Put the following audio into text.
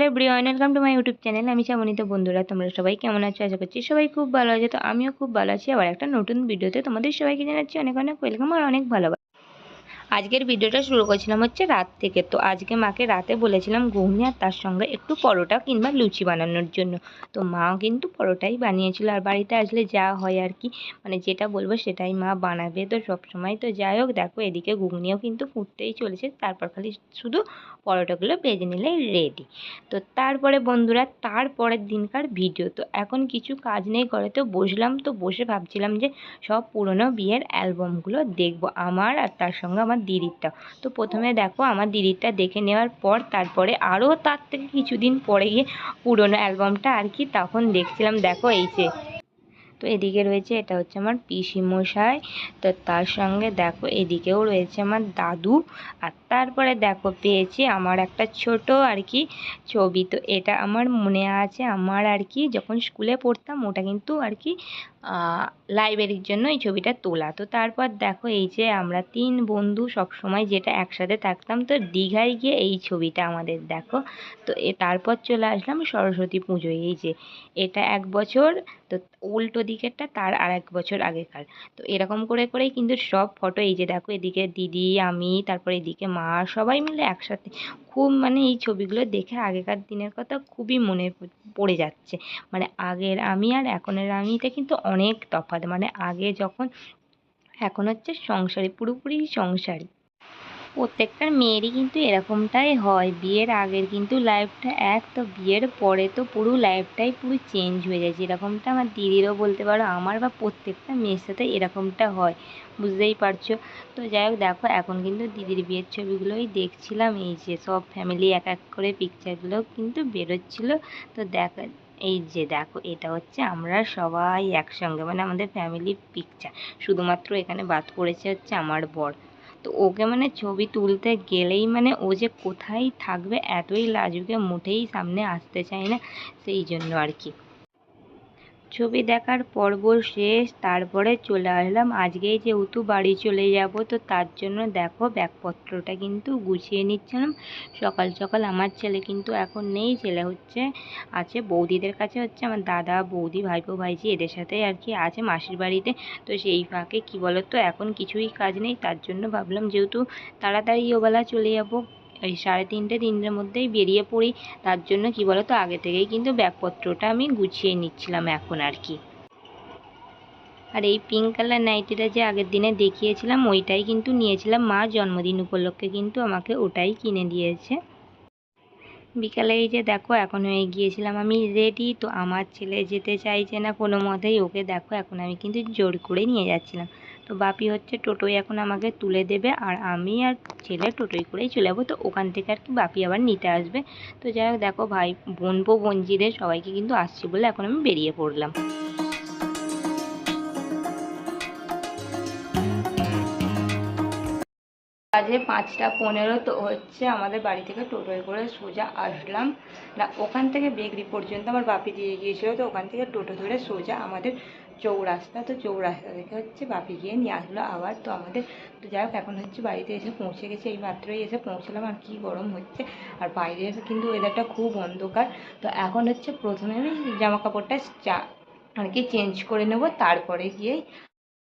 Hello Brian welcome to my YouTube channel. আমি চামনি তো বন্ধুরা, তোমরা সবাই কেমন আছো? আশা করছি সবাই খুব ভালো আছে। তো আমিও খুব ভালো আছি। আবার একটা নতুন ভিডিওতে তোমাদের সবাইকে জানাচ্ছি অনেক অনেক ওয়েলকাম আর অনেক ভালোবাসা। আজকের ভিডিওটা শুরু করেছিলাম হচ্ছে রাত থেকে। তো আজকে মাকে রাতে বলেছিলাম ঘুগনি আর তার সঙ্গে একটু পরোটা কিংবা লুচি বানানোর জন্য। তো মাও কিন্তু পরোটাই বানিয়েছিল আর বাড়িতে আসলে যা হয় আর কি মানে যেটা বলব সেটাই মা বানাবে। তো সব সময় তো যাই হোক, দেখো এদিকে ঘুগনিও কিন্তু ফুটতেই চলেছে, তারপর খালি শুধু পরোটাগুলো ভেজে নিলে রেডি তো তারপরে বন্ধুরা, তারপরের দিনকার ভিডিও। তো এখন কিছু কাজ নেই করে তো বসলাম, তো বসে ভাবছিলাম যে সব পুরনো বিয়ের অ্যালবামগুলো দেখব। আমার আর তার সঙ্গে আমার দিদিরটা। তো প্রথমে দেখো আমার দিদিরটা দেখে নেওয়ার পর তারপরে আরও তার থেকে কিছুদিন পরে গিয়ে পুরনো অ্যালবামটা আর কি তখন দেখছিলাম। দেখো এই যে তো এদিকে রয়েছে, এটা হচ্ছে আমার পিসি মশাই তো তার সঙ্গে দেখো, এদিকেও রয়েছে আমার দাদু। আর তারপরে দেখো, পেয়েছি আমার একটা ছোট আর কি ছবি। তো এটা আমার মনে আছে, আমার আর কি যখন স্কুলে পড়তাম, ওটা কিন্তু আর কি লাইব্রেরির জন্য এই ছবিটা তোলা। তো তারপর দেখো, এই যে আমরা তিন বন্ধু সব সময় যেটা একসাথে থাকতাম, তো দীঘায় গিয়ে এই ছবিটা আমাদের দেখো। তো এ, তারপর চলে আসলাম সরস্বতী পুজোয়। এই যে, এটা এক বছর তো উল্টো দিকেরটা তার আর এক বছর আগেকার। তো এরকম করে করেই কিন্তু সব ফটো এই যে দেখো, এদিকে দিদি, আমি, তারপর এদিকে মা, সবাই মিলে একসাথে খুব মানে এই ছবিগুলো দেখে আগেকার দিনের কথা খুবই মনে পড়ে যাচ্ছে। মানে আগের আমি আর এখনের আমিতে কিন্তু অনেক তফাৎ। মানে আগে যখন, এখন হচ্ছে সংসারী, পুরোপুরি সংসারী প্রত্যেকটার মেয়েরই কিন্তু এরকমটাই হয়। বিয়ের আগের কিন্তু লাইফটা এক, তো বিয়ের পরে তো পুরো লাইফটাই পুরো চেঞ্জ হয়ে যায়। যেরকমটা আমার দিদিরও বলতে পারো, আমার বা প্রত্যেকটা মেয়ের সাথে এরকমটা হয়। বুঝতেই পারছ? তো যাই হোক, দেখো, এখন কিন্তু দিদির বিয়ের ছবিগুলোই দেখছিলাম। এই যে সব ফ্যামিলি এক এক করে পিকচারগুলো কিন্তু বেরোচ্ছিলো। তো দেখা, এই যে দেখো, এটা হচ্ছে আমরা সবাই একসঙ্গে মানে আমাদের ফ্যামিলি পিকচার শুধুমাত্র এখানে বাদ পড়েছে হচ্ছে আমার বর। তো ওকে মানে ছবি তুলতে গেলেই মানে ও যে কোথায় থাকবে, এতই লাজুকে মুঠেই সামনে আসতে চায় না, সেই জন্য আর কি। ছবি দেখার পর্ব শেষ, তারপরে চলে আসলাম। আজকেই যেহেতু বাড়ি চলে যাব, তো তার জন্য দেখো ব্যাগপত্রটা কিন্তু গুছিয়ে নিচ্ছিলাম। সকাল সকাল আমার ছেলে কিন্তু এখন নেই, ছেলে হচ্ছে, আছে বৌদিদের কাছে হচ্ছে আমার দাদা, বৌদি, ভাইপো ভাইজি এদের সাথে আর কি আছে মাসির বাড়িতে। তো সেই ফাঁকে কী বলো তো এখন কিছুই কাজ নেই, তার জন্য ভাবলাম যেহেতু তাড়াতাড়ি ওবেলা চলে যাব। ওই সাড়ে তিনটে তিনটের মধ্যেই বেরিয়ে পড়ি। তার জন্য কি বলো তো আগে থেকেই কিন্তু ব্যাগপত্রটা আমি গুছিয়ে নিচ্ছিলাম এখন আর কি। আর এই পিঙ্ক কালার নাইটিটা যে আগের দিনে দেখিয়েছিলাম, ওইটাই কিন্তু নিয়েছিলাম। মা জন্মদিন উপলক্ষে কিন্তু আমাকে ওটাই কিনে দিয়েছে। বিকালে এই যে দেখো, এখন হয়ে গিয়েছিলাম আমি রেডি তো আমার ছেলে যেতে চাইছে না কোনো মতেই, ওকে দেখো, এখন আমি কিন্তু জোর করে নিয়ে যাচ্ছিলাম। তো বাপি হচ্ছে টোটোয় এখন আমাকে তুলে দেবে আর আমি আর ছেলে টোটোয় করেই চলে যাব, তো ওখান থেকে আর কি বাপি আবার নিতে আসবে। তো যাই হোক, দেখো ভাই বোনপো বোনজিদের সবাইকে কিন্তু আসছি বলে এখন আমি বেরিয়ে পড়লাম। বাজে পাঁচটা পনেরো, তো হচ্ছে আমাদের বাড়ি থেকে টোটোয় করে সোজা আসলাম। না, ওখান থেকে বেগরি পর্যন্ত আমার বাপি দিয়ে গিয়েছিল, তো ওখান থেকে টোটো ধরে সোজা আমাদের চৌরাস্তা, তো চৌরাস্তা থেকে হচ্ছে বাপি গিয়ে নিয়ে আসলো আবার। তো আমাদের, তো যাই হোক, এখন হচ্ছে বাড়িতে এসে পৌঁছে গেছে, এই মাত্রই এসে পৌঁছলাম। আর কি গরম হচ্ছে, আর বাইরে এসে কিন্তু ওয়েদারটা খুব অন্ধকার। তো এখন হচ্ছে প্রথমে আমি জামা কাপড়টা চা আর কি চেঞ্জ করে নেব, তারপরে গিয়েই